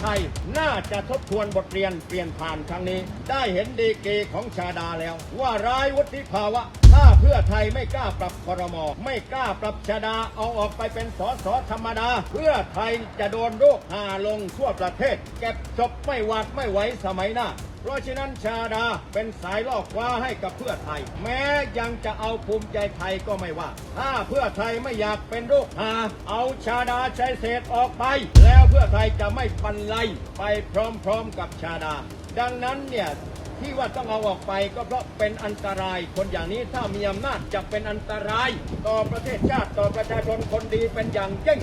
ไทยน่าจะทบทวนบทเรียนเปลี่ยนผ่านครั้งนี้ ได้เห็นดีเกของชาดาแล้ว ว่าร้ายวุฒิภาวะ ถ้าเพื่อไทยไม่กล้าปรับคอรมอไม่กล้าปรับชาดาเอาออกไปเป็นสสธรรมดา เพื่อไทยจะโดนโรคหาลงทั่วประเทศ เก็บศพไม่หวาดไม่ไหวสมัยหน้า เพราะฉะนั้นชาดาเป็นสายล่อคว้าให้กับเพื่อไทย แม้ยังจะเอาภูมิใจไทยก็ไม่ว่า ถ้าเพื่อไทยไม่อยากเป็นโรคหา เอาชาดาชัยเศษออกไป แล้วเพื่อไทยจะไม่ปันไลไปพร้อมๆกับชาดา ดังนั้นเนี่ยที่ว่าต้องเอาออกไปก็เพราะเป็นอันตราย คนอย่างนี้ถ้ามีอำนาจจะเป็นอันตราย ต่อประเทศชาติต่อประชาชนคนดีเป็นอย่างยิ่ง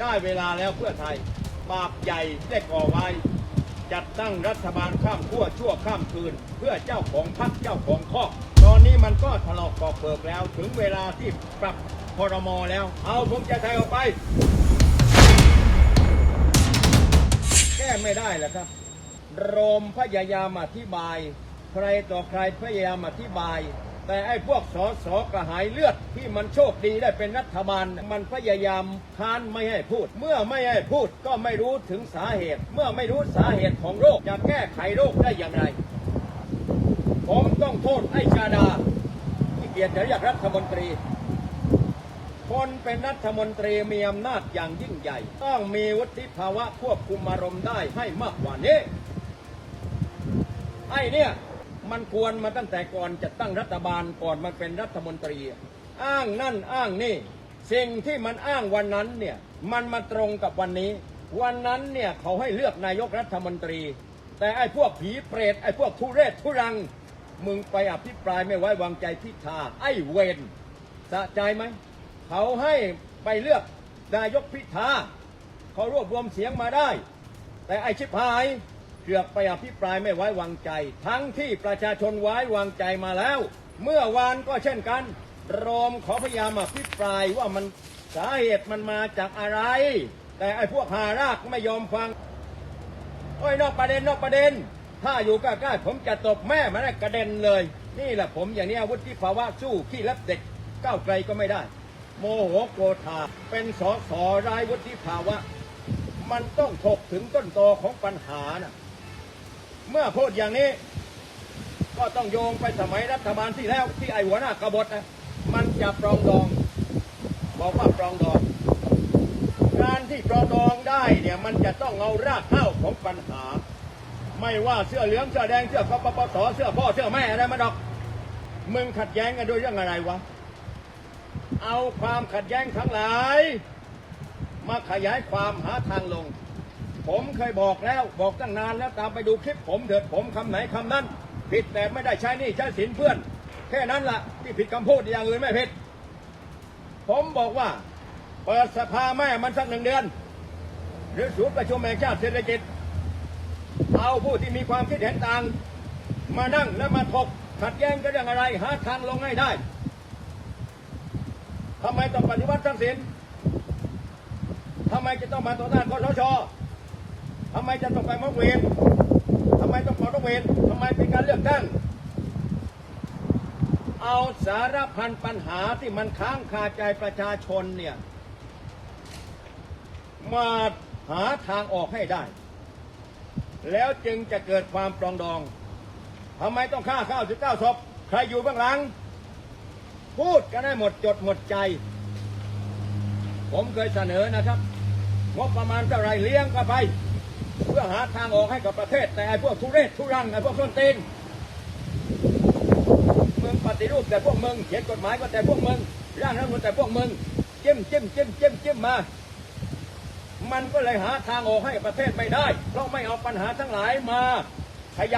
ได้เวลาแล้วเพื่อไทย บาปใหญ่ได้ก่อไว้ จัดตั้งรัฐบาลข้ามขั้วชั่วข้ามคืน เพื่อเจ้าของพรรคเจ้าของข้อตอนนี้มันก็ทะเลาะกอกเปิกแล้ว ถึงเวลาที่ปรับพรมแล้ว เอาภูมิใจไทยออกไป แก้ไม่ได้แหละครับโรมพยายามอธิบาย ใครต่อใครพยายามอธิบาย แต่ไอ้พวกสอสอกระหายเลือดที่มันโชคดีได้เป็นรัฐบาล มันพยายามค้านไม่ให้พูด เมื่อไม่ให้พูดก็ไม่รู้ถึงสาเหตุ เมื่อไม่รู้สาเหตุของโรคจะแก้ไขโรคได้อย่างไร ผมต้องโทษไอ้ชาดาที่เกียรติยกรัฐมนตรี คนเป็นรัฐมนตรีมีอำนาจอย่างยิ่งใหญ่ ต้องมีวุฒิภาวะควบคุมอารมณ์ได้ให้มากกว่านี้ไอ้เนี่ย มันควรมาตั้งแต่ก่อนจะตั้งรัฐบาลก่อนมันเป็นรัฐมนตรี อ้างนั่นอ้างนี่ สิ่งที่มันอ้างวันนั้นเนี่ยมันมาตรงกับวันนี้ วันนั้นเนี่ยเขาให้เลือกนายกรัฐมนตรี แต่ไอ้พวกผีเปรตไอ้พวกทุเรศทุรัง มึงไปอภิปรายไม่ไว้วางใจพิธาไอ้เวนสะใจไหมเขาให้ไปเลือกนายกพิธาเขารวบรวมเสียงมาได้ แต่ไอชิบหาย เกือกไปอภิปรายไม่ไว้วางใจ ทั้งที่ประชาชนไว้วางใจมาแล้ว เมื่อวานก็เช่นกัน รอมขอพยายามอภิปรายว่ามันสาเหตุมันมาจากอะไร แต่ไอ้พวกหารากไม่ยอมฟังโอ้ยนอกประเด็นนอกประเด็น ถ้าอยู่ใกล้ๆผมจะตบแม่มันกระเด็นเลย นี่แหละผมอย่างนี้อาวุธที่ภาวะสู้ขี้รับเด็กก้าวไกลก็ไม่ได้ โมโหโกรธาเป็นสอสอร้ายวุฒิภาวะ มันต้องถกถึงต้นตอของปัญหาน่ะ เมื่อพูดอย่างนี้ ก็ต้องโยงไปสมัยรัฐบาลที่แล้วที่ไอหัวหน้ากบฏนะมันจะปรองดอง บอกว่าปรองดอง การที่ปรองดองได้เนี่ยมันจะต้องเอารากเหง้าของปัญหา ไม่ว่าเสื้อเหลืองเสื้อแดงเสื้อกปปสเสื้อพ่อเสื้อแม่อะไรมาดอกมึงขัดแย้งกันโดยเรื่องอะไรวะเอาความขัดแย้งทั้งหลาย มาขยายความหาทางลง ผมเคยบอกแล้วบอกตั้งนานแล้วตามไปดูคลิปผมเถิดผมคำไหนคำนั้น ผิดแต่ไม่ได้ใช้นี่ใช้สินเพื่อน แค่นั้นละ่ะที่ผิดคำพูดอย่างอื่นไม่ผิด ผมบอกว่า เปิดสภาแม่มันสักหนึ่งเดือน หรือศูนย์ประชุมแห่งชาติเศรษฐกิจ เอาผู้ที่มีความคิดเห็นต่าง มานั่งและมาถกขัดแย้งกันเรื่องอะไรหาทางลงให้ได้ทำไมต้องปฏิวัติทักษิณทำไมจะต้องมาต่อต้านคอสช ทำไมจะต้องไปมกเวนทำไมต้องขอรกเวนทำไมเป็นการเลือกตั้ง เอาสารพันปัญหาที่มันค้างคาใจประชาชนเนี่ย มาหาทางออกให้ได้ แล้วจึงจะเกิดความปรองดองทำไมต้องฆ่าข้าวสิบเก้าศพใครอยู่เบื้องหลัง พูดกันได้หมดจดหมดใจ ผมเคยเสนอนะครับงบประมาณเท่าไรเลี้ยงก็ไป เพื่อหาทางออกให้กับประเทศแต่ไอ้พวกทุเรศทุรังไอ้พวกส้นตีนมึงปฏิรูปแต่พวกมึงเขียนกฎหมายก็แต่พวกมึงร่างรัฐมนูญแต่พวกมึงจิ้มจิ้มจิ้มจิ้มจิ้มมา มันก็เลยหาทางออกให้ประเทศไม่ได้ เพราะไม่เอาปัญหาทั้งหลายมาขย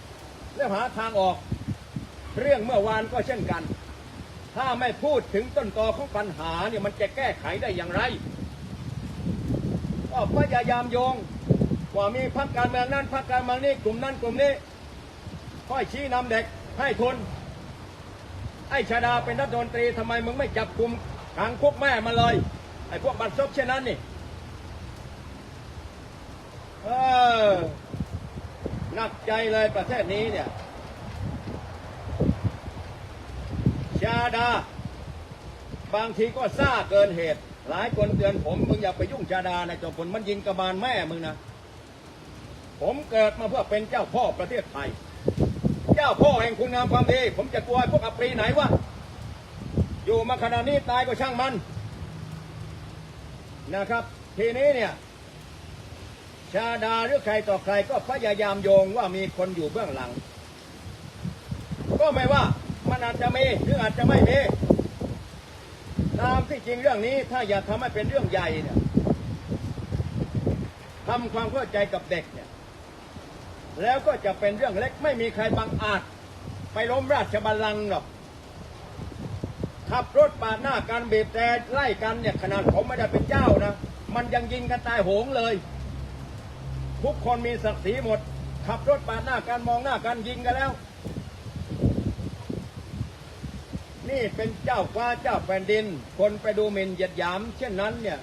ำแล้วหาทางออก เรื่องเมื่อวานก็เช่นกัน ถ้าไม่พูดถึงต้นตอของปัญหาเนี่ยมันจะแก้ไขได้อย่างไร ก็พยายามโยง ว่ามีพรรคการเมืองนั้นพรรคการเมืองนี้กลุ่มนั้นกลุ่มนี้ค่อยชี้นำเด็กให้ทุนไอ้ชาดาเป็นรัฐมนตรีทำไมมึงไม่จับกลุ่มขังคุกแม่มันเลยไอ้พวกบัตรซบเช่นนั้นนี่เออหนักใจเลยประเทศนี้เนี่ยชาดา บางทีก็ซ่าเกินเหตุ หลายคนเตือนผมมึงอย่าไปยุ่งชาดานะจอมพลมันยิงกระบาลแม่มึงนะ ผมเกิดมาเพื่อเป็นเจ้าพ่อประเทศไทย เจ้าพ่อแห่งคุณงามความดี ผมจะกลัวไอ้พวกอัปรีไหนวะ อยู่มาขนาดนี้ตายก็ช่างมันนะครับ ทีนี้เนี่ย ชาดาหรือใครต่อใครก็พยายามโยงว่ามีคนอยู่เบื้องหลัง ก็ไม่ว่ามันอาจจะมีหรืออาจจะไม่มีตามที่จริงเรื่องนี้ถ้าอยากทำให้เป็นเรื่องใหญ่เนี่ยทำความเข้าใจกับเด็ก แล้วก็จะเป็นเรื่องเล็กไม่มีใครบังอาจ ไปล้มราชบัลลังก์หรอกขับรถปาดหน้ากันบีบแต่ไล่กันเนี่ยขนาดผมไม่ได้เป็นเจ้านะ มันยังยิงกันตายโหงเลย ทุกคนมีศักดิ์ศรีหมด ขับรถปาดหน้ากันมองหน้ากันยิงกันแล้ว นี่เป็นเจ้าฟ้าเจ้าแผ่นดิน คนไปดูหมิ่นเหยียดหยาม เช่นนั้นเนี่ย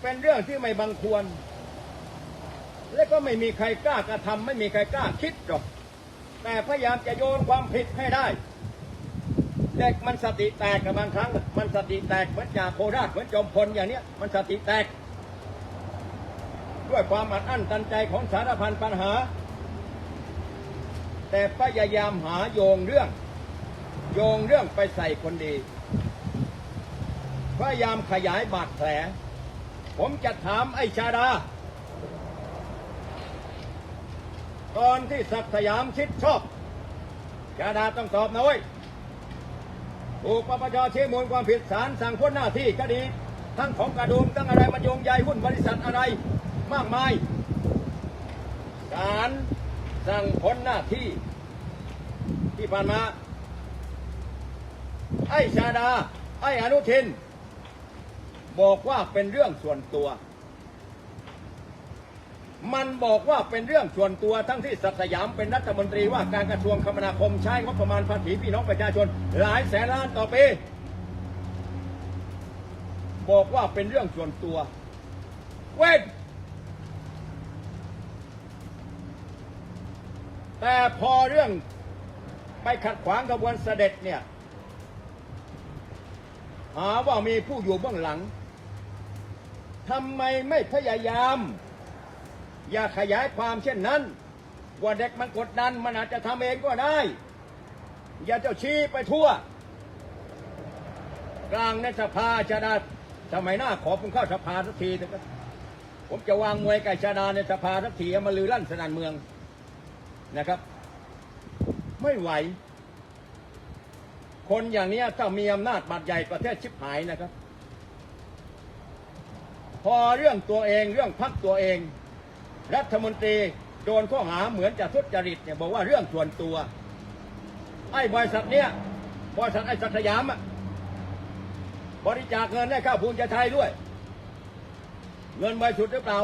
เป็นเรื่องที่ไม่บังควร และก็ไม่มีใครกล้ากระทำไม่มีใครกล้าคิดหรอก แต่พยายามจะโยนความผิดให้ได้ เด็กมันสติแตกกับบางครั้ง มันสติแตกเหมือนจ่าโคราชเหมือนจอมพลอย่างเนี้ยมันสติแตก ด้วยความอัดอั้นตันใจของสารพันปัญหา แต่พยายามหาโยงเรื่อง โยงเรื่องไปใส่คนดี พยายามขยายบาดแผล ผมจะถามไอ้ชาดา ตอนที่ศักดิ์สยามชิดชอบชาดาต้องตอบนะเว้ยถูกปปชชี้มูลความผิดศาลสั่งพ้นหน้าที่คดี ทั้งของกระดุมทั้งอะไรมันโยงใยหุ้นบริษัทอะไรมากมายศาลสั่งพ้นหน้าที่ ที่ผ่านมา ไอ้ชาดา ไอ้อนุทิน บอกว่าเป็นเรื่องส่วนตัว มันบอกว่าเป็นเรื่องส่วนตัวทั้งที่ศักดิ์สยามเป็นรัฐมนตรีว่าการกระทรวงคมนาคมใช้งบประมาณภาษีพี่น้องประชาชน หลายแสนล้านต่อปี บอกว่าเป็นเรื่องส่วนตัว เว้นแต่พอเรื่องไปขัดขวางกระบวนเสด็จเนี่ยหาว่ามีผู้อยู่เบื้องหลังทำไมไม่พยายาม อย่าขยายความเช่นนั้น ว่าเด็กมันกดดันมันอาจจะทำเองก็ได้ อย่าเจ้าชี้ไปทั่ว กลางในสภาชาดาสมัยหน้าขอผมเข้าสภาสักทีนะครับผมจะวางมวยไก่ชาดาในสภาสักทีเอามาลือลั่นสนานเมืองนะครับ ไม่ไหว คนอย่างนี้ถ้ามีอำนาจบาดใหญ่ประเทศชิบหายนะครับ พอเรื่องตัวเองเรื่องพักตัวเอง รัฐมนตรีโดนข้อหาเหมือนจะทุจริตเนี่ยบอกว่าเรื่องส่วนตัวไอ้บริษัทเนี้ยบริษัทไอ้สักสยามอะบริจาคเงินให้ข้าวภูมิใจไทยด้วย เงินบริสุทธิ์หรือเปล่า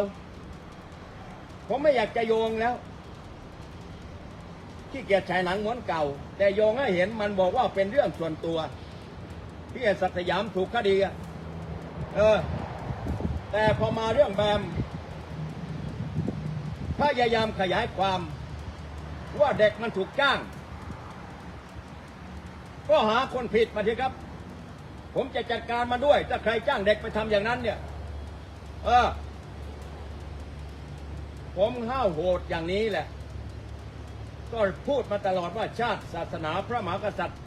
ผมไม่อยากจะโยงแล้วขี้เกียจฉายหนังม้วนเก่า แต่โยงให้เห็นมันบอกว่าเป็นเรื่องส่วนตัวที่ไอ้สักสยามถูกคดีเออแต่พอมาเรื่องแบม พยายามขยายความว่าเด็กมันถูกจ้าง ก็หาคนผิดมาทีครับ ผมจะจัดการมาด้วย ถ้าใครจ้างเด็กไปทำอย่างนั้นเนี่ย เออ ผมห้าวโหดอย่างนี้แหละ ก็พูดมาตลอดว่าชาติศาสนาพระมหากษัตริย์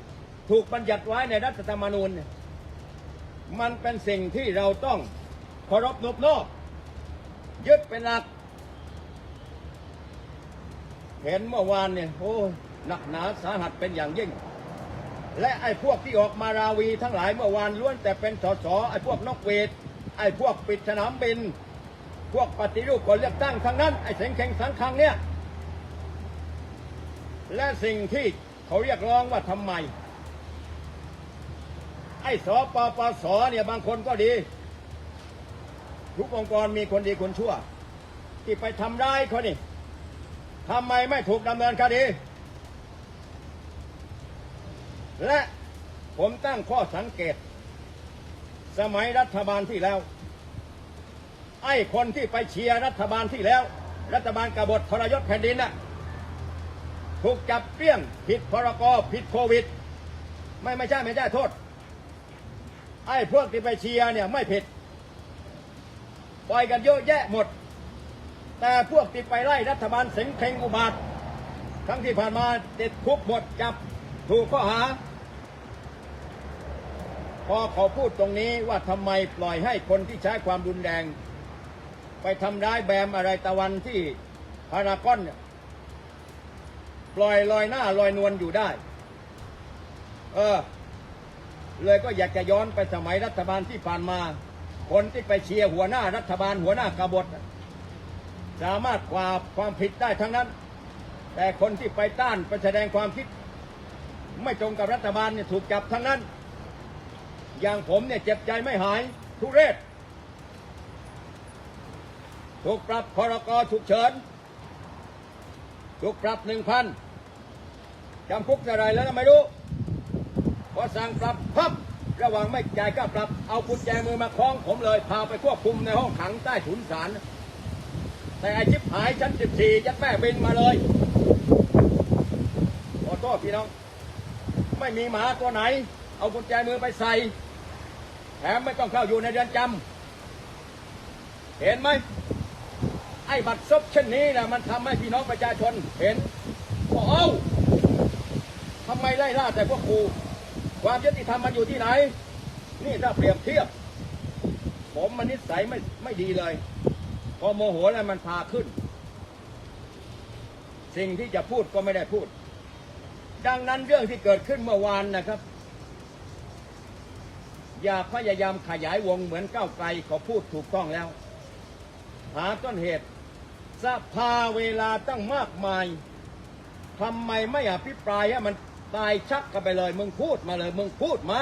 ถูกบัญญัติไว้ในรัฐธรรมนูญ มันเป็นสิ่งที่เราต้องเคารพนบนอบยึดเป็นหลัก เห็นเมื่อวานเนี่ยโอ้หนักหนาสาหัสเป็นอย่างยิ่ง และไอ้พวกที่ออกมาราวีทั้งหลายเมื่อวานล้วนแต่เป็นสสไอ้พวกนกเวทไอ้พวกปิดสนามบิน พวกปฏิรูปก่อนเลือกตั้งทั้งนั้นไอ้เสงเข่งสังคังเนี่ยและสิ่งที่เขาเรียกร้องว่าทำไม ไอ้สปปสเนี่ยบางคนก็ดีทุกองค์กรมีคนดีคนชั่ว ที่ไปทำร้ายเขานี่ ทำไมไม่ถูกดำเนินคดี และผมตั้งข้อสังเกต สมัยรัฐบาลที่แล้ว ไอ้คนที่ไปเชียร์รัฐบาลที่แล้ว รัฐบาลกบฏทรยศแผ่นดินน่ะถูกจับเปรี้ยงผิดพรกผิดโควิด ไม่ไม่ใช่ไม่ใช่โทษ ไอ้พวกที่ไปเชียร์เนี่ยไม่ผิด ปล่อยกันเยอะแยะหมด แต่พวกที่ไปไล่รัฐบาลเสงเคงอุบาทครั้งที่ผ่านมาติดคุกหมดจับถูกข้อหา พอเขาพูดตรงนี้ว่าทำไมปล่อยให้คนที่ใช้ความรุนแรง ไปทำร้ายแบมอะไรตะวันที่พารากอนปล่อยลอยหน้าลอยนวลอยู่ได้ เออ เลยก็อยากจะย้อนไปสมัยรัฐบาลที่ผ่านมา คนที่ไปเชียร์หัวหน้ารัฐบาลหัวหน้ากบฏ สามารถกวาดความผิดได้ทั้งนั้น แต่คนที่ไปต้านไปแสดงความคิด ไม่ตรงกับรัฐบาลเนี่ยถูกจับทั้งนั้น อย่างผมเนี่ยเจ็บใจไม่หายทุเรศ ถูกปรับพรกฉุกเฉิน ถูกปรับหนึ่งพันจำคุกเท่าไรแล้วไม่รู้พอสั่งปรับพับระหว่างไม่จ่ายก็ปรับเอากุญแจมือมาคล้องผมเลย พาไปควบคุมในห้องขังใต้ถุนศาล แต่ไอชิบหายชั้นสิบสี่ยัดแม่บินมาเลยขอโทษพี่น้อง ไม่มีหมาตัวไหน เอากุญแจมือไปใส่แถมไม่ต้องเข้าอยู่ในเรือนจำเห็นไหมไอ้บัตรซบเช่นนี้นะมันทำให้พี่น้องประชาชนเห็นว่าเอ้าทำไมไล่ล่าแต่พวกครูความยุติธรรมมันอยู่ที่ไหน นี่ถ้าเปรียบเทียบ ผมมันนิสัยไม่ไม่ดีเลย พอโมโหแล้วมันพาขึ้น สิ่งที่จะพูดก็ไม่ได้พูด ดังนั้นเรื่องที่เกิดขึ้นเมื่อวานนะครับ อย่าพยายามขยายวงเหมือนก้าวไกลเขาพูดถูกต้องแล้ว หาต้นเหตุสภาเวลาตั้งมากมายทำไมไม่อภิปรายให้มันตายชักกันไปเลย มึงพูดมาเลย มึงพูดมา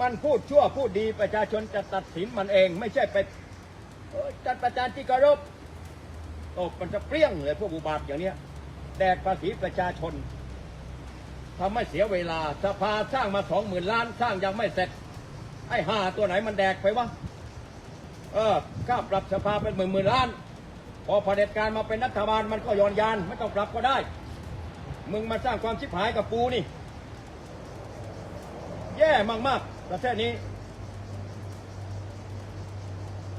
มันพูดชั่วพูดดีประชาชนจะตัดสินมันเอง ไม่ใช่ไป อ้ยจัดประจานที่กรบตกมันจะเปรี้ยงเลยพวกอุบาทอย่างเนี้ยแดกภาษีประชาชนทำให้เสียเวลาสภาสร้างมาสองหมื่นล้านสร้างยังไม่เสร็จ ไอ้ห่าตัวไหนมันแดกไปวะเออค่าปรับสภาเป็นหมื่นหมื่นล้าน พอเผด็จการมาเป็นรัฐบาลมันก็ย้อนยานไม่ต้องปรับก็ได้ มึงมาสร้างความชิบหายกับปูนี่ แย่มากๆประเทศนี้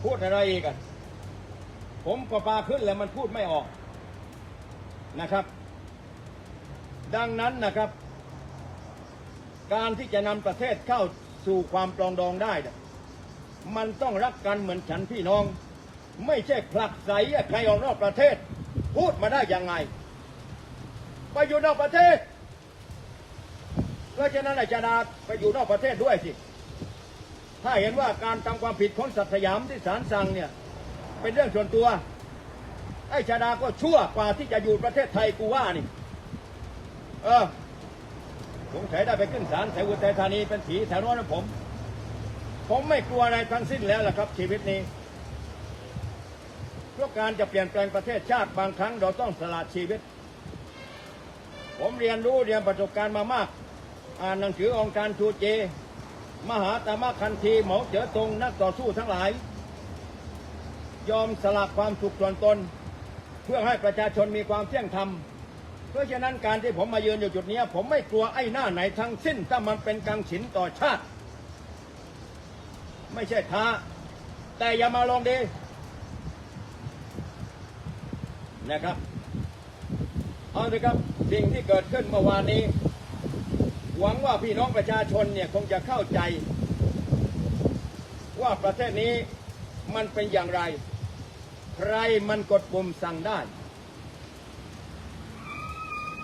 พูดอะไรอีกอะผมก็ปาขึ้นแล้วมันพูดไม่ออกนะครับ ดังนั้นนะครับ การที่จะนำประเทศเข้าสู่ความปรองดองได้เนี่ยมันต้องรักกันเหมือนฉันพี่น้อง ไม่ใช่ผลักใสให้ใครออกนอกประเทศ พูดมาได้ยังไง ไปอยู่นอกประเทศเพราะฉะนั้นอาจารย์ไปอยู่นอกประเทศด้วยสิ ถ้าเห็นว่าการทำความผิดของสัตว์สยามที่ศาลสั่งเนี่ยเป็นเรื่องส่วนตัว ไอ้ชาดาก็ชั่วกว่าที่จะอยู่ประเทศไทยกูว่านี่ เออสงสัยได้ไปขึ้นศาลแถวอุทัยธานีเป็นผีแถวโน้นนะผม ผมไม่กลัวอะไรทั้งสิ้นแล้วล่ะครับ ชีวิตนี้เพราะการจะเปลี่ยนแปลงประเทศชาติบางครั้งเราต้องสละชีวิต ผมเรียนรู้เรียนประสบการณ์มามาก อ่านหนังสือองค์การชูเจ มหาตามะคันธีเหมาเจ๋อตงนักต่อสู้ทั้งหลาย ยอมสละความสุขส่วนตน เพื่อให้ประชาชนมีความเที่ยงธรรม เพราะฉะนั้นการที่ผมมายืนอยู่จุดนี้ ผมไม่กลัวไอ้หน้าไหนทั้งสิ้น ถ้ามันเป็นกังฉินต่อชาติ ไม่ใช่ท้า แต่อย่ามาลองดีนะครับ เอาเลยครับสิ่งที่เกิดขึ้นเมื่อวานนี้ หวังว่าพี่น้องประชาชนเนี่ยคงจะเข้าใจ ว่าประเทศนี้มันเป็นอย่างไร ใครมันกดปุ่มสั่งได้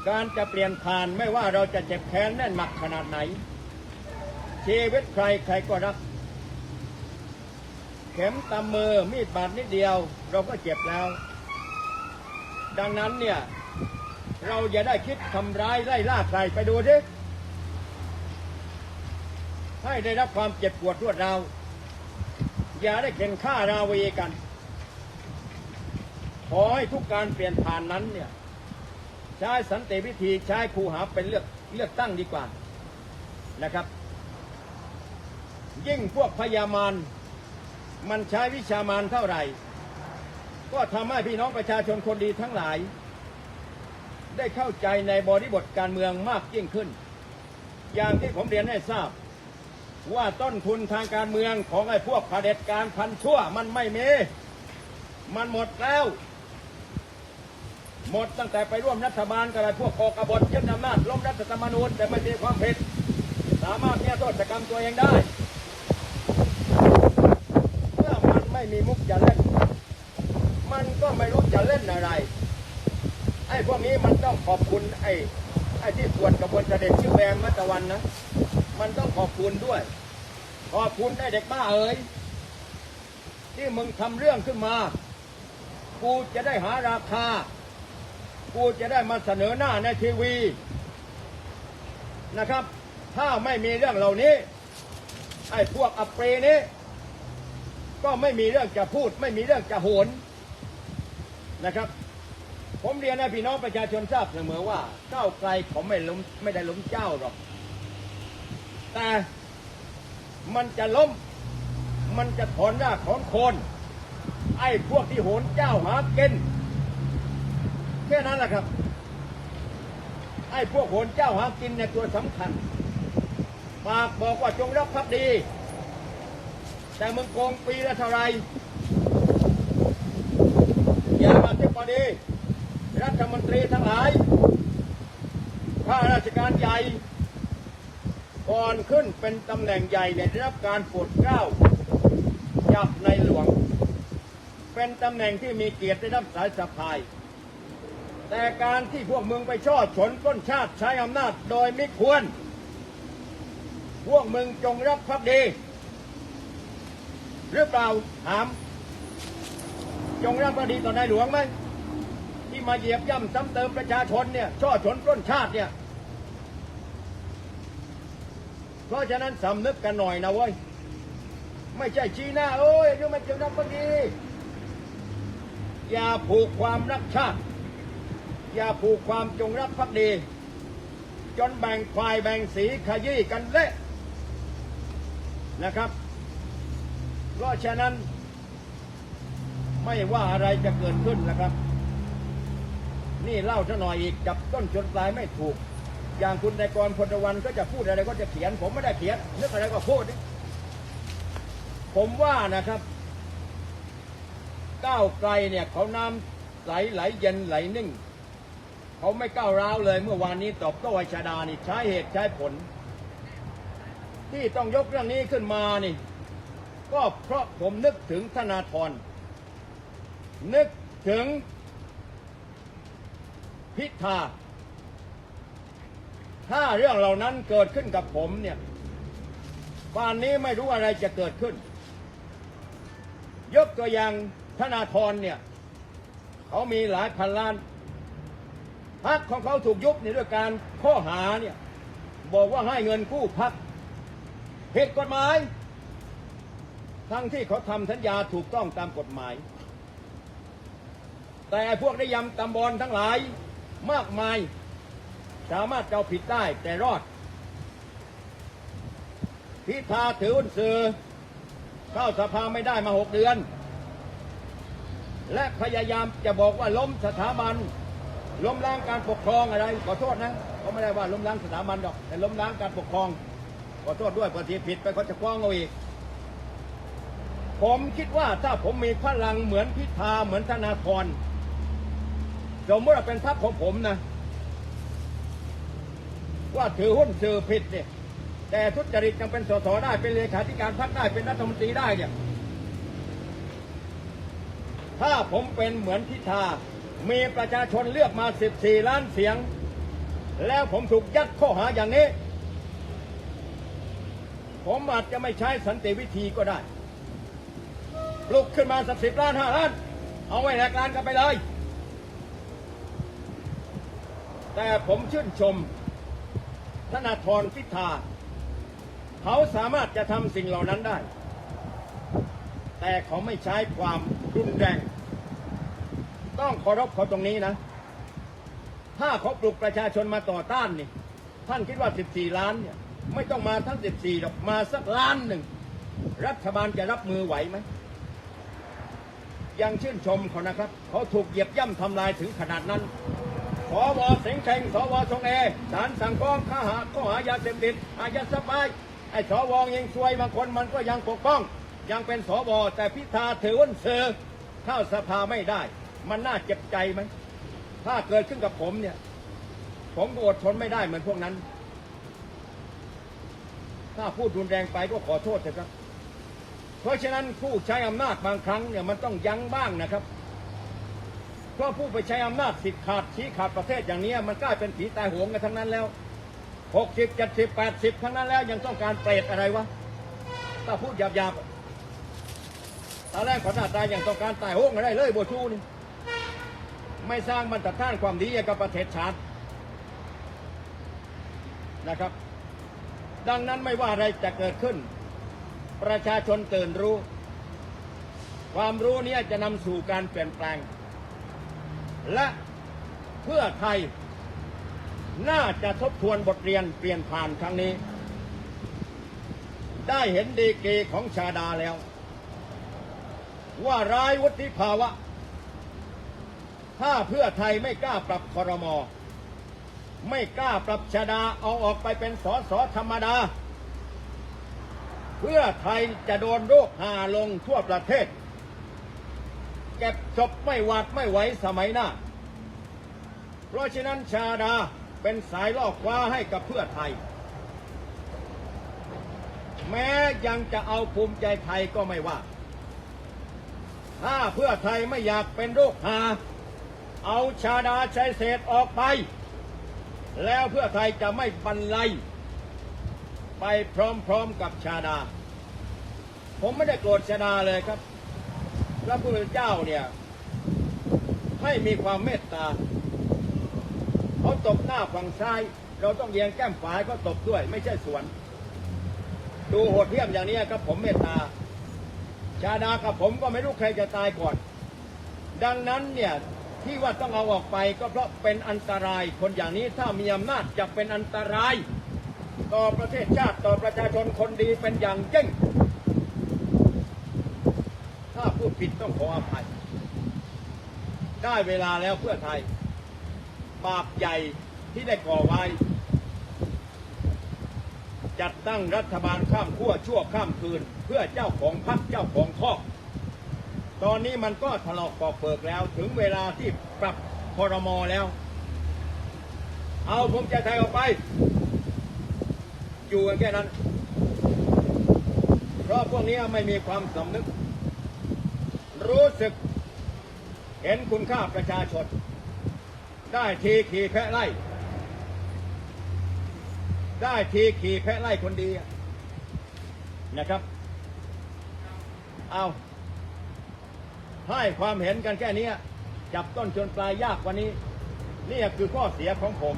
การจะเปลี่ยนผ่านไม่ว่าเราจะเจ็บแค้นแน่นหนักขนาดไหน ชีวิตใครใครก็รัก เข็มตำมือมีดบาดนิดเดียว เราก็เจ็บแล้ว ดังนั้นเนี่ย เราอย่าได้คิดทำร้ายไล่ล่าใครไปดูดิ ให้ได้รับความเจ็บปวดรวดราว อย่าได้เข็นฆ่าราวีกัน ขอให้ทุกการเปลี่ยนผ่านนั้นเนี่ย ใช้สันติวิธีใช้คูหาเป็นเลือกเลือกตั้งดีกว่านะครับ ยิ่งพวกพยามารมันใช้วิชามารเท่าไหร่ ก็ทำให้พี่น้องประชาชนคนดีทั้งหลาย ได้เข้าใจในบริบทการเมืองมากยิ่งขึ้น อย่างที่ผมเรียนให้ทราบ ว่าต้นทุนทางการเมืองของไอ้พวกเผด็จการพันชั่วมันไม่มี มันหมดแล้ว หมดตั้งแต่ไปร่วมรัฐบาลกับไอ้พวกกอกบฏยึดอำนาจล้มรัฐธรรมนูญแต่ไม่มีความผิด สามารถแก้โทษกรรมตัวเองได้เมื่อมันไม่มีมุกจะเล่น มันก็ไม่รู้จะเล่นอะไรไอ้พวกนี้มันต้องขอบคุณไอ้ไอ้ที่สวดกระบวนเสด็จชื่อแบมมัตตะวันนะ มันต้องขอบคุณด้วย ขอบคุณไอ้เด็กบ้าเอ๋ยที่มึงทำเรื่องขึ้นมา กูจะได้หาราคา กูจะได้มาเสนอหน้าในทีวีนะครับ ถ้าไม่มีเรื่องเหล่านี้ ไอ้พวกอัปเปรนี้ ก็ไม่มีเรื่องจะพูด ไม่มีเรื่องจะโหนนะครับ ผมเรียนให้พี่น้องประชาชนทราบเสมอว่าก้าไกลผมไม่ล้มไม่ได้ล้มเจ้าหรอก แต่มันจะล้ม มันจะถอนรากถอนโคน ไอ้พวกที่โหนเจ้าหาเกินแค่นั้นแหละครับ ไอ้พวกโหนเจ้าหากินเนี่ยตัวสำคัญ ปากบอกว่าจงรักภักดี แต่มึงโกงปีละเท่าไรอย่ามาเทียบพอดี รัฐมนตรีทั้งหลายข้าราชการใหญ่ ก่อนขึ้นเป็นตำแหน่งใหญ่เนี่ยได้รับการโปรดเกล้าจากในหลวง เป็นตำแหน่งที่มีเกียรติได้รับสายสะพาย แต่การที่พวกมึงไปช่อฉนก้นชาติใช้อำนาจโดยไม่ควร พวกมึงจงรับพักดี หรือเปล่าถาม จงรับพักดีต่อในหลวงไหมที่มาเหยียบย่ำซ้ำเติมประชาชนเนี่ยช่อฉนปล้นชาติเนี่ย เพราะฉะนั้นสำนึกกันหน่อยนะเว้ย ไม่ใช่ชี้หน้าโอ้ยเดี๋ยวมันจะรับพอดี อย่าผูกความรักชาติ อย่าผูกความจงรักภักดี จนแบ่งฝ่ายแบ่งสีขยี้กันเละนะครับ เพราะฉะนั้น ไม่ว่าอะไรจะเกิดขึ้นนะครับ นี่เล่าซะหน่อยอีกจับต้นชนปลายไม่ถูก อย่างคุณนายกรพลวันก็จะพูดอะไรก็จะเขียน ผมไม่ได้เขียนนึกอะไรก็พูดผมว่านะครับ ก้าวไกลเนี่ยเขาน้ำไหลไหลเย็นไหลนิ่ง เขาไม่ก้าวร้าวเลยเมื่อวานนี้ตอบโต้ไอชาดานี่ใช้เหตุใช้ผล ที่ต้องยกเรื่องนี้ขึ้นมานี่ ก็เพราะผมนึกถึงธนาธรนึกถึงพิธา ถ้าเรื่องเหล่านั้นเกิดขึ้นกับผมเนี่ยป่านนี้ไม่รู้อะไรจะเกิดขึ้น ยกตัวอย่างธนาธรเนี่ยเขามีหลายพันล้านพักของเขาถูกยุบในด้วยการข้อหาเนี่ยบอกว่าให้เงินกู้พักผิดกฎหมาย ทั้งที่เขาทำสัญญาถูกต้องตามกฎหมาย แต่พวกได้ยำตำบอลทั้งหลายมากมาย สามารถจะเอาผิดได้แต่รอด พิธาถือหุ้นสื่อ เข้าสภาไม่ได้มาหกเดือน และพยายามจะบอกว่าล้มสถาบัน ล้มล้างการปกครองอะไร ขอโทษนะเขาไม่ได้ว่าล้มล้างสถาบันหรอก แต่ล้มล้างการปกครอง ขอโทษด้วยบางทีผิดไปเขาจะฟ้องเอาอีก ผมคิดว่าถ้าผมมีพลังเหมือนพิธาเหมือนธนาธรสมมติว่าเป็นพรรคของผมนะ ว่าถือหุ้นสื่อผิดเนี่ยแต่ทุจริตยังเป็นสสได้เป็นเลขาธิการพรรคได้เป็นรัฐมนตรีได้เนี่ยถ้าผมเป็นเหมือนพิธา มีประชาชนเลือกมา 14 ล้านเสียง แล้วผมถูกยัดข้อหาอย่างนี้ ผมอาจจะไม่ใช้สันติวิธีก็ได้ ลุกขึ้นมาสักสิบล้านห้าล้าน เอาไว้แหกล้านกันไปเลย แต่ผมชื่นชม ธนาธรพิธา เขาสามารถจะทำสิ่งเหล่านั้นได้ แต่เขาไม่ใช้ความรุนแรง ต้องเคารพเขาตรงนี้นะ ถ้าเขาปลุกประชาชนมาต่อต้านนี่ ท่านคิดว่า 14 ล้านเนี่ย ไม่ต้องมาทั้ง 14หรอกมาสักล้านหนึ่ง รัฐบาลจะรับมือไหวไหมยังชื่นชมเขานะครับ เขาถูกเหยียบย่ำทำลายถึงขนาดนั้น สวเสงเชงสวชงเอศาลสั่งฟ้องข้าหาข้อหายาเสพติดอายัดสบายไอ้สวยังซวยบางคนมันก็ยังปกป้อง ยังเป็นสวแต่พิธาถือหุ้นเสือเข้าสภาไม่ได้ มันน่าเจ็บใจไหมถ้าเกิดขึ้นกับผมเนี่ย ผมก็อดทนไม่ได้เหมือนพวกนั้น ถ้าพูดรุนแรงไปก็ขอโทษเถอะครับ เพราะฉะนั้นผู้ใช้อำนาจบางครั้งเนี่ยมันต้องยั้งบ้างนะครับ เพราะผู้ไปใช้อำนาจสิทธิ์ขาดชี้ขาดประเทศอย่างนี้มันกลายเป็นผีตายโหงกันทั้งนั้นแล้วหกสิบเจ็ดสิบแปดสิบทั้งนั้นแล้วยังต้องการเปรตอะไรวะถ้าพูดหยาบๆตอนแรกขอหน้าตายอยังต้องการตายโหงอะไรเลยโบชูนี่ไม่สร้างบรรทัดฐานความดีกับประเทศชาตินะครับ ดังนั้นไม่ว่าอะไรจะเกิดขึ้น ประชาชนตื่นรู้ ความรู้นี้จะนำสู่การเปลี่ยนแปลง และเพื่อไทย น่าจะทบทวนบทเรียนเปลี่ยนผ่านครั้งนี้ ได้เห็นดีกีของชาดาแล้ว ว่าร้ายวุฒิภาวะ ถ้าเพื่อไทยไม่กล้าปรับคอรมอไม่กล้าปรับชาดาเอาออกไปเป็นสอสอธรรมดา เพื่อไทยจะโดนโรคหาลงทั่วประเทศ เก็บศพไม่หวาดไม่ไหวสมัยหน้า เพราะฉะนั้นชาดาเป็นสายล่อคว้าให้กับเพื่อไทย แม้ยังจะเอาภูมิใจไทยก็ไม่ว่า ถ้าเพื่อไทยไม่อยากเป็นโรคหา เอาชาดาชัยเศษออกไป แล้วเพื่อไทยจะไม่บรรลัย ไปพร้อมๆกับชาดา ผมไม่ได้โกรธชาดาเลยครับ พระพุทธเจ้าเนี่ย ให้มีความเมตตาเขาตบหน้าฝั่งซ้าย เราต้องเยียงแก้มฝายก็ตบด้วย ไม่ใช่สวน ดูโหดเหี้ยมอย่างนี้ครับผมเมตตา ชาดากับผมก็ไม่รู้ใครจะตายก่อน ดังนั้นเนี่ยที่ว่าต้องเอาออกไปก็เพราะเป็นอันตรายคนอย่างนี้ถ้ามีอำนาจจะเป็นอันตราย ต่อประเทศชาติต่อประชาชนคนดีเป็นอย่างยิ่ง ถ้าพูดผิดต้องขออภัย ได้เวลาแล้วเพื่อไทย บาปใหญ่ที่ได้ก่อไว้ จัดตั้งรัฐบาลข้ามขั้วชั่วข้ามคืน เพื่อเจ้าของพรรคเจ้าของข้อตอนนี้มันก็ถลอกปอกเปิกแล้ว ถึงเวลาที่ปรับคอรมอแล้ว เอาผมจะไทยออกไป อยู่กันแค่นั้น เพราะพวกนี้ไม่มีความสำนึก รู้สึก เห็นคุณค่าประชาชน ได้ทีขี่แพะไล่ ได้ทีขี่แพะไล่คนดีนะครับ เอาให้ความเห็นกันแค่นี้จับต้นชนปลายยากกว่านี้ นี่คือข้อเสียของผม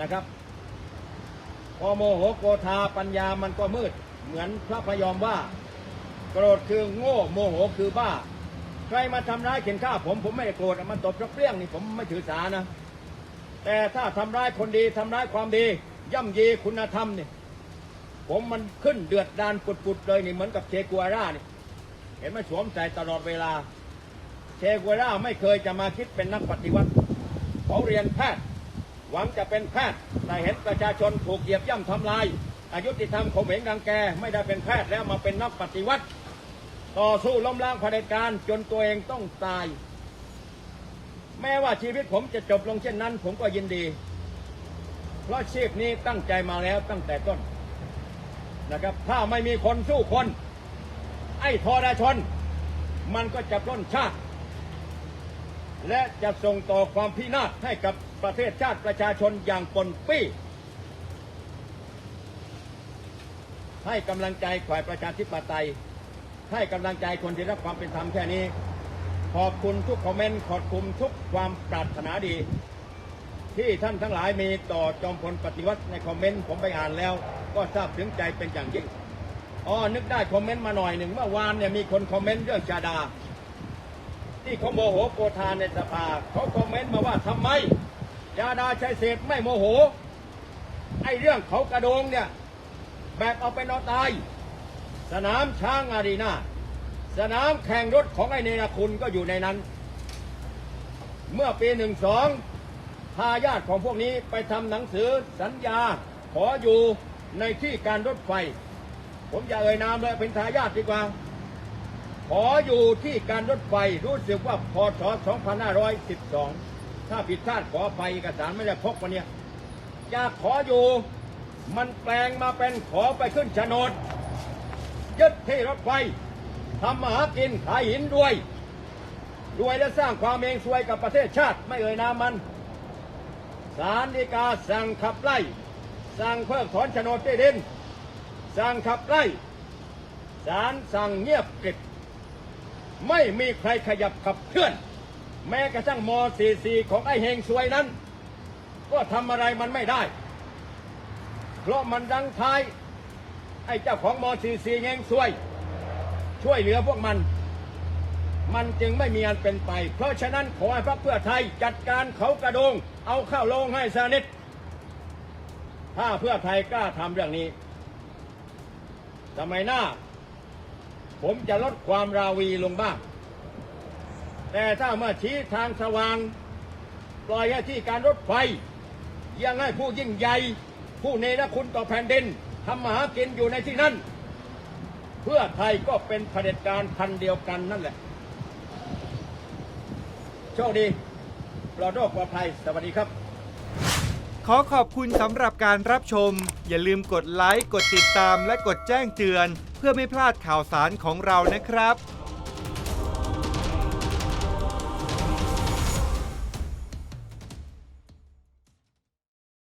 นะครับพอโมโหโกธาปัญญามันก็มืด เหมือนพระพยอมว่า โกรธคือโง่โมโหคือบ้า ใครมาทำร้ายเข็นฆ่าผมผมไม่ได้โกรธมันตบเปรี้ยงนี่ผมไม่ถือสานะ แต่ถ้าทำร้ายคนดีทำร้ายความดี ย่ำยีคุณธรรมนี่ผมมันขึ้นเดือดดานปุดๆเลยนี่เหมือนกับเชกัวร่านี่เห็นไหมสวมใส่ตลอดเวลาเชกัวร่าไม่เคยจะมาคิดเป็นนักปฏิวัติเขาเรียนแพทย์หวังจะเป็นแพทย์แต่เห็นประชาชนถูกเหยียบย่ำทำลายอายุติธรรมข่มเหงรังแก ไม่ได้เป็นแพทย์แล้วมาเป็นนักปฏิวัติ ต่อสู้ล้มล้างเผด็จการจนตัวเองต้องตาย แม้ว่าชีวิตผมจะจบลงเช่นนั้น ผมก็ยินดี เพราะชีพนี้ตั้งใจมาแล้วตั้งแต่ต้นนะครับ ถ้าไม่มีคนสู้คน ไอ้ทอราชน มันก็จะปล้นชาติ และจะส่งต่อความพินาศให้กับประเทศชาติประชาชนอย่างปนปี้ให้กำลังใจฝ่ายประชาธิปไตย ให้กำลังใจคนที่รับความเป็นธรรมแค่นี้ ขอบคุณทุกคอมเมนต์ขอบคุณทุกความปรารถนาดี ที่ท่านทั้งหลายมีต่อจอมพลปฏิวัติในคอมเมนต์ผมไปอ่านแล้ว ก็ทราบถึงใจเป็นอย่างยิ่งอ๋อนึกได้คอมเมนต์มาหน่อยหนึ่งเมื่อวานเนี่ยมีคนคอมเมนต์เรื่องชาดา ที่เขาโมโหโกธาในสภาเขาคอมเมนต์มาว่าทำไมชาดาชัยเศษไม่โมโหไอ้เรื่องเขากระโดงเนี่ยแบบเอาไปนอนตาย สนามช้างอารีนาสนามแข่งรถของไอเนรคุณก็อยู่ในนั้น เมื่อปีหนึ่งสองทายาทของพวกนี้ไปทำหนังสือสัญญาขออยู่ในที่การรถไฟ ผมอย่าเอ่ยนามเลยเป็นทายาทดีกว่า ขออยู่ที่การรถไฟรู้สึกว่าพศ2512 ถ้าผิดพลาดขอไปเอกสารไม่ได้พกมาเนี่ยจากขออยู่ มันแปลงมาเป็นขอไปขึ้นโฉนด ยึดที่รถไฟทำมาหากินขายหินด้วย รวยและสร้างความเองซวยกับประเทศชาติไม่เอ่ยนามมันศาลฎีกาสั่งขับไล่ สั่งเพิกถอนโฉนดที่ดิน สั่งขับไล่ศาลสั่งเงียบกริบไม่มีใครขยับขับเคลื่อน แม้กระทั่งม .44 ของไอ้เฮงซวยนั้น ก็ทำอะไรมันไม่ได้ เพราะมันดังท้าย ไอ้เจ้าของม .44 เฮงซวย ช่วยเหลือพวกมัน มันจึงไม่มีอันเป็นไป เพราะฉะนั้นขอให้พรรคเพื่อไทยจัดการเขากระโดง เอาเข้าลงให้สนิทถ้าเพื่อไทยกล้าทำเรื่องนี้สมัยหน้า ผมจะลดความราวีลงบ้าง แต่ถ้าเมื่อชี้ทางสว่าง ปล่อยให้ที่การรถไฟ ยังให้ผู้ยิ่งใหญ่ ผู้เนรคุณต่อแผ่นดิน ทำมาหากินอยู่ในที่นั่น เพื่อไทยก็เป็นเผด็จการพันเดียวกันนั่นแหละ โชคดีปลอดโรคปลอดภัย สวัสดีครับ ขอขอบคุณสำหรับการรับชม อย่าลืมกดไลค์ กดติดตามและกดแจ้งเตือน เพื่อไม่พลาดข่าวสารของเรานะครับ